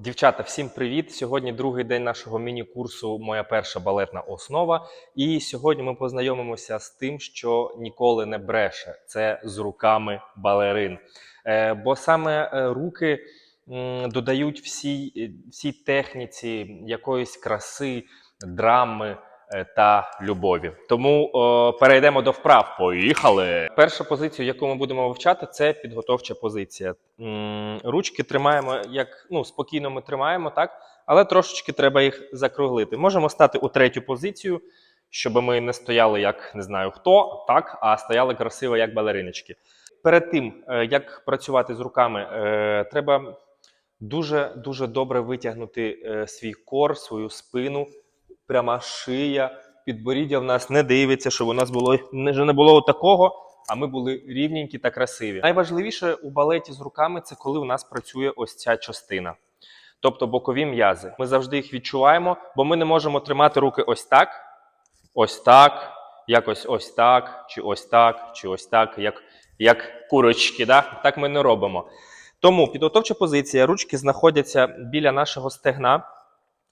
Дівчата, всім привіт! Сьогодні другий день нашого міні-курсу Моя перша балетна основа. І сьогодні ми познайомимося з тим, що ніколи не бреше. Це з руками балерин. Е, бо саме е, руки додають всій, всій техніці якоїсь краси, драми та любові. Тому о, перейдемо до вправ. Поїхали! Перша позиція, яку ми будемо вивчати, це підготовча позиція. Ручки тримаємо як ну, спокійно ми тримаємо, так, але трошечки треба їх закруглити. Можемо стати у третю позицію, щоб ми не стояли як не знаю хто, так, а стояли красиво, як балериночки. Перед тим, е, як працювати з руками, е, треба дуже дуже добре витягнути е, свій кор, свою спину, пряма шия, підборіддя в нас не дивиться, щоб у нас було не, не було такого, а ми були рівненькі та красиві. Найважливіше у балеті з руками це коли у нас працює ось ця частина. Тобто бокові м'язи. Ми завжди їх відчуваємо, бо ми не можемо тримати руки ось так, ось так, якось ось так, чи ось так, чи ось так, як, як курочки. Да? Так ми не робимо. Тому підготовча позиція, ручки знаходяться біля нашого стегна,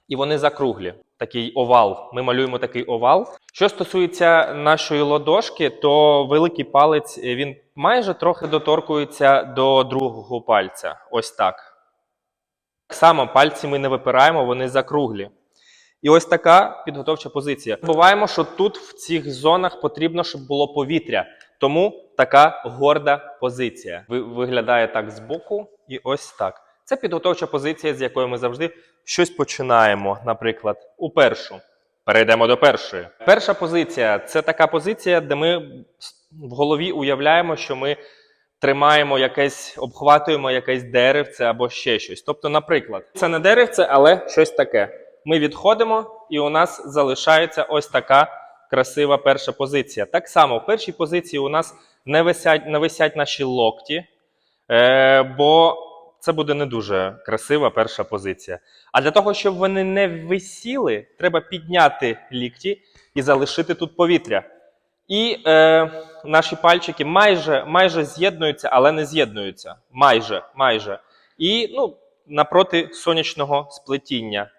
і вони закруглі. Такий овал. Ми малюємо такий овал. Що стосується нашої ладошки, то великий палець е, він майже трохи доторкується до другого пальця. Ось так. Так само пальці ми не випираємо, вони закруглі. І ось така підготовча позиція. Забуваємо, що тут в цих зонах потрібно, щоб було повітря. Тому така горда позиція. Ви- Виглядає так збоку і ось так. Це підготовча позиція, з якої ми завжди щось починаємо. Наприклад, у першу. Перейдемо до першої. Перша позиція це така позиція, де ми в голові уявляємо, що ми тримаємо якесь, обхватуємо якесь деревце або ще щось. Тобто, наприклад, це не деревце, але щось таке. Ми відходимо, і у нас залишається ось така красива перша позиція. Так само, в першій позиції у нас не висять, не висять наші локті, е, бо це буде не дуже красива перша позиція. А для того, щоб вони не висіли, треба підняти лікті і залишити тут повітря. І е, наші пальчики майже, майже з'єднуються, але не з'єднуються. Майже, майже. І ну, напроти сонячного сплетіння,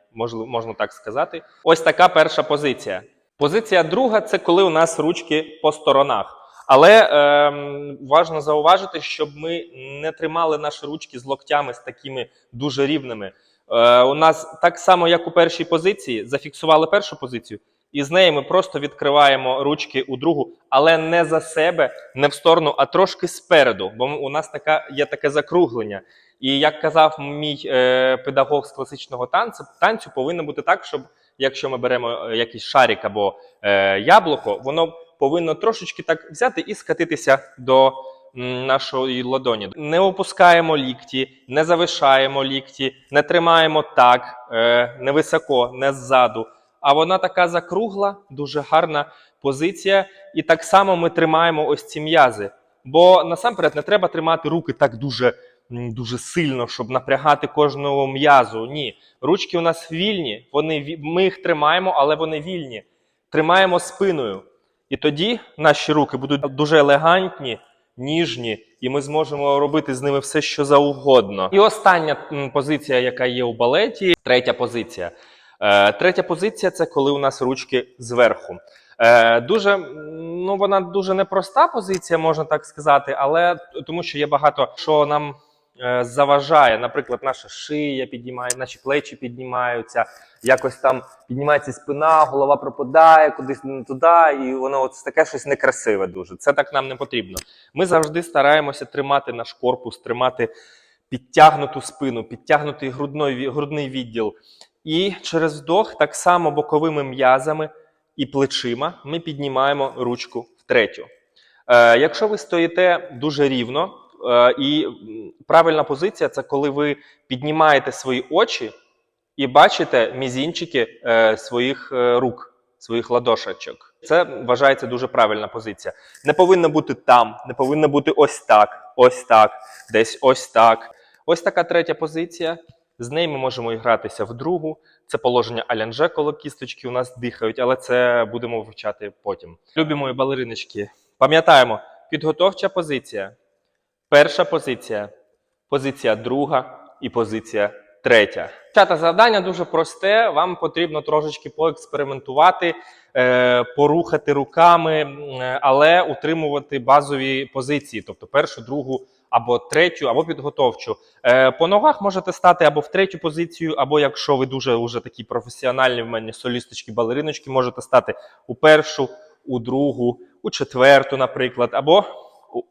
можна так сказати. Ось така перша позиція. Позиція друга це коли у нас ручки по сторонах. Але е, важливо зауважити, щоб ми не тримали наші ручки з локтями з такими дуже рівними. Е, у нас так само, як у першій позиції, зафіксували першу позицію, і з неї ми просто відкриваємо ручки у другу, але не за себе, не в сторону, а трошки спереду. Бо у нас така є таке закруглення. І як казав мій е, педагог з класичного танцю, танцю повинно бути так, щоб якщо ми беремо е, якийсь шарик або е, яблуко, воно повинно трошечки так взяти і скатитися до нашої ладоні. Не опускаємо лікті, не завишаємо лікті, не тримаємо так, е, не високо, не ззаду. А вона така закругла, дуже гарна позиція. І так само ми тримаємо ось ці м'язи. Бо насамперед не треба тримати руки так дуже, дуже сильно, щоб напрягати кожного м'язу. Ні. Ручки у нас вільні, вони, ми їх тримаємо, але вони вільні. Тримаємо спиною. І тоді наші руки будуть дуже елегантні, ніжні, і ми зможемо робити з ними все, що завгодно. І остання позиція, яка є у балеті, третя позиція. Е, третя позиція це коли у нас ручки зверху. Е, дуже ну вона дуже непроста позиція, можна так сказати, але тому що є багато що нам заважає. Наприклад, наша шия піднімає, наші плечі піднімаються, якось там піднімається спина, голова пропадає кудись не туди, і воно от таке щось некрасиве дуже. Це так нам не потрібно. Ми завжди стараємося тримати наш корпус, тримати підтягнуту спину, підтягнутий грудной, грудний відділ. І через вдох, так само боковими м'язами і плечима, ми піднімаємо ручку в третю. Е, якщо ви стоїте дуже рівно, е, і правильна позиція це коли ви піднімаєте свої очі і бачите мізінчики е, своїх е, рук, своїх ладошечок. Це вважається дуже правильна позиція. Не повинно бути там, не повинно бути ось так, ось так, десь ось так. Ось така третя позиція. З нею ми можемо і гратися в другу. Це положення алянже, коли кісточки у нас дихають, але це будемо вивчати потім. Любі мої балериночки, пам'ятаємо, підготовча позиція, перша позиція, позиція друга і позиція третя. Чата завдання дуже просте. Вам потрібно трошечки поекспериментувати, е, порухати руками, але утримувати базові позиції, тобто першу, другу або третю, або підготовчу. Е, по ногах можете стати або в третю позицію, або якщо ви дуже уже такі професіональні в мене солісточки, балериночки, можете стати у першу, у другу, у четверту, наприклад, або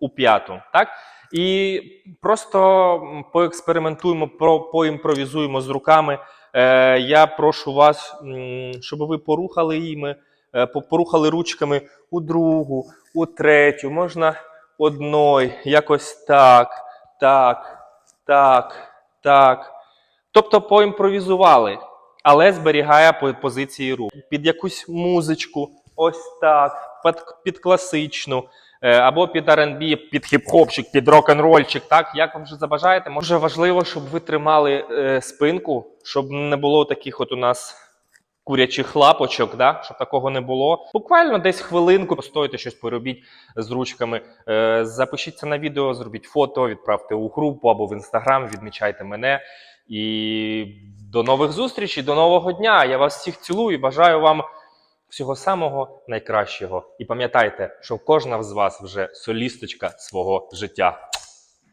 у п'яту. Так? І просто поекспериментуємо, поімпровізуємо з руками. Е, я прошу вас, щоб ви порухали їми, е, порухали ручками у другу, у третю, можна одною, якось так, так, так, так. Тобто поімпровізували, але зберігає по- позиції рук. Під якусь музичку, ось так, під, класичну, або під R&B, під хіп-хопчик, під рок-н-рольчик, так, як вам вже забажаєте. Дуже важливо, щоб ви тримали е, спинку, щоб не було таких от у нас курячих лапочок, да? щоб такого не було. Буквально десь хвилинку постоїте щось поробіть з ручками. Е, запишіться на відео, зробіть фото, відправте у групу або в інстаграм, відмічайте мене. І до нових зустрічей, до нового дня. Я вас всіх цілую бажаю вам всього самого найкращого. І пам'ятайте, що кожна з вас вже солісточка свого життя.